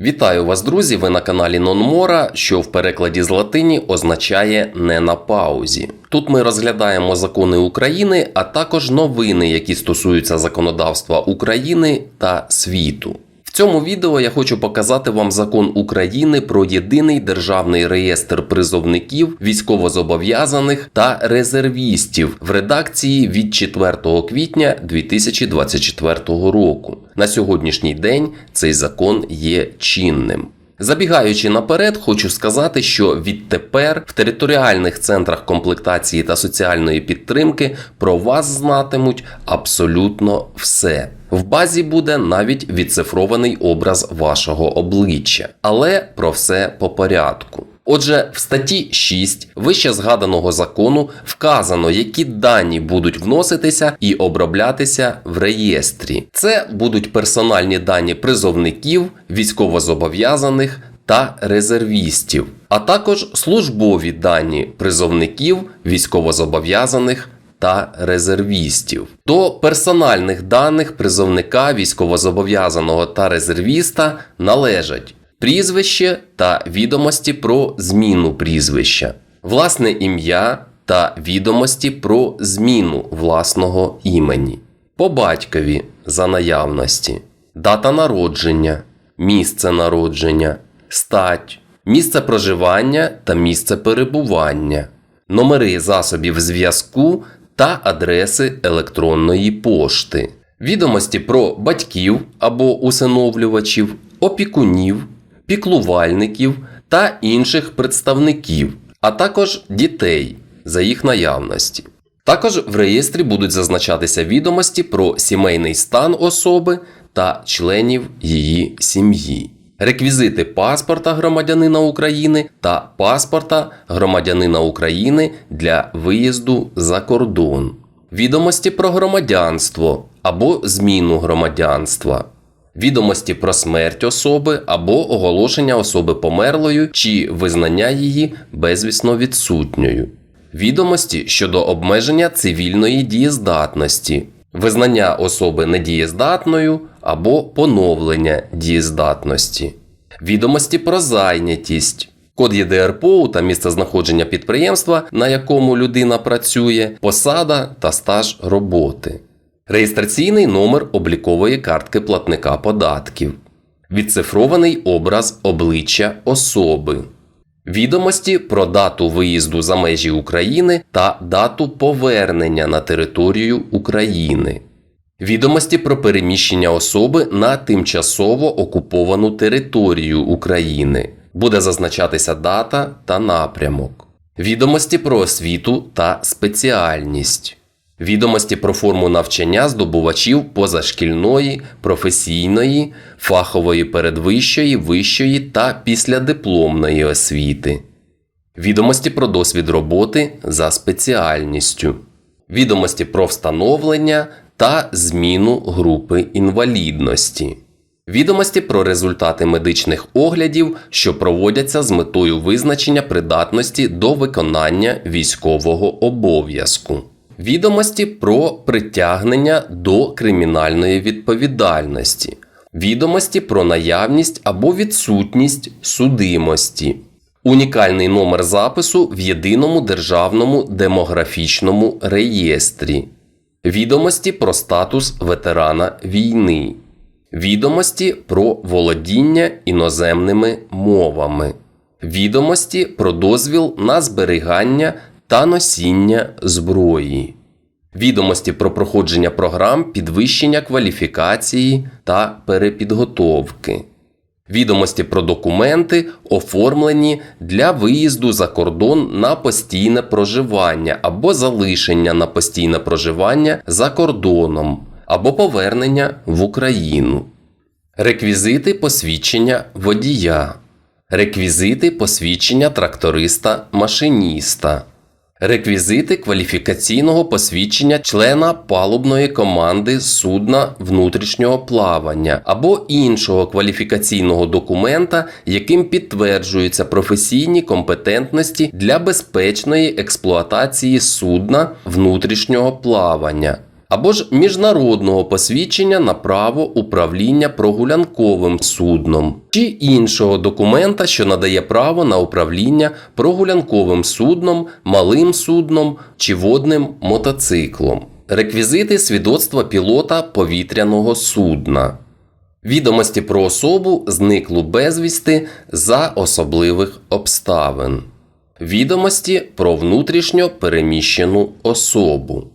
Вітаю вас, друзі! Ви на каналі Нонмора, що в перекладі з латині означає не на паузі. Тут ми розглядаємо закони України, а також новини, які стосуються законодавства України та світу. Цьому відео я хочу показати вам закон України про єдиний державний реєстр призовників, військовозобов'язаних та резервістів в редакції від 4 квітня 2024 року. На сьогоднішній день цей закон є чинним. Забігаючи наперед, хочу сказати, що відтепер в територіальних центрах комплектації та соціальної підтримки про вас знатимуть абсолютно все. В базі буде навіть відцифрований образ вашого обличчя, але про все по порядку. Отже, в статті 6 вище згаданого закону вказано, які дані будуть вноситися і оброблятися в реєстрі. Це будуть персональні дані призовників, військовозобов'язаних та резервістів, а також службові дані призовників, військовозобов'язаних та резервістів. До персональних даних призовника військовозобов'язаного та резервіста належать прізвище та відомості про зміну прізвища, власне ім'я та відомості про зміну власного імені, по батькові за наявності, дата народження, місце народження, стать, місце проживання та місце перебування, номери засобів зв'язку та адреси електронної пошти, відомості про батьків або усиновлювачів, опікунів, піклувальників та інших представників, а також дітей за їх наявності. Також в реєстрі будуть зазначатися відомості про сімейний стан особи та членів її сім'ї, реквізити паспорта громадянина України та паспорта громадянина України для виїзду за кордон, відомості про громадянство або зміну громадянства. Відомості про смерть особи або оголошення особи померлою чи визнання її безвісно відсутньою, відомості щодо обмеження цивільної дієздатності, визнання особи недієздатною або поновлення дієздатності, відомості про зайнятість, код ЄДРПО та місце знаходження підприємства, на якому людина працює, посада та стаж роботи. Реєстраційний номер облікової картки платника податків, відцифрований образ обличчя особи, відомості про дату виїзду за межі України та дату повернення на територію України, відомості про переміщення особи на тимчасово окуповану територію України. Буде зазначатися дата та напрямок, відомості про освіту та спеціальність. Відомості про форму навчання здобувачів позашкільної, професійної, фахової передвищої, вищої та післядипломної освіти. Відомості про досвід роботи за спеціальністю. Відомості про встановлення та зміну групи інвалідності. Відомості про результати медичних оглядів, що проводяться з метою визначення придатності до виконання військового обов'язку. Відомості про притягнення до кримінальної відповідальності, відомості про наявність або відсутність судимості, унікальний номер запису в єдиному державному демографічному реєстрі, відомості про статус ветерана війни, відомості про володіння іноземними мовами, відомості про дозвіл на зберігання та носіння зброї, відомості про проходження програм підвищення кваліфікації та перепідготовки, відомості про документи, оформлені для виїзду за кордон на постійне проживання або залишення на постійне проживання за кордоном, або повернення в Україну, реквізити посвідчення водія, реквізити посвідчення тракториста-машиніста. Реквізити кваліфікаційного посвідчення члена палубної команди судна внутрішнього плавання або іншого кваліфікаційного документа, яким підтверджуються професійні компетентності для безпечної експлуатації судна внутрішнього плавання, або ж міжнародного посвідчення на право управління прогулянковим судном, чи іншого документа, що надає право на управління прогулянковим судном, малим судном чи водним мотоциклом, реквізити свідоцтва пілота повітряного судна. Відомості про особу зниклу безвісти за особливих обставин. Відомості про внутрішньо переміщену особу.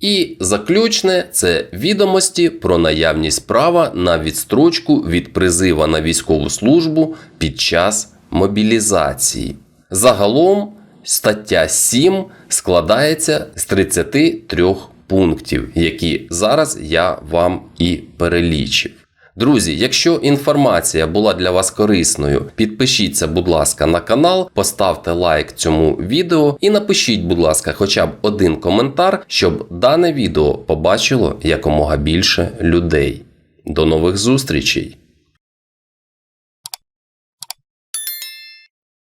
І заключне це відомості про наявність права на відстрочку від призива на військову службу під час мобілізації. Загалом стаття 7 складається з 33 пунктів, які зараз я вам і перелічив. Друзі, якщо інформація була для вас корисною, підпишіться, будь ласка, на канал, поставте лайк цьому відео і напишіть, будь ласка, хоча б один коментар, щоб дане відео побачило якомога більше людей. До нових зустрічей!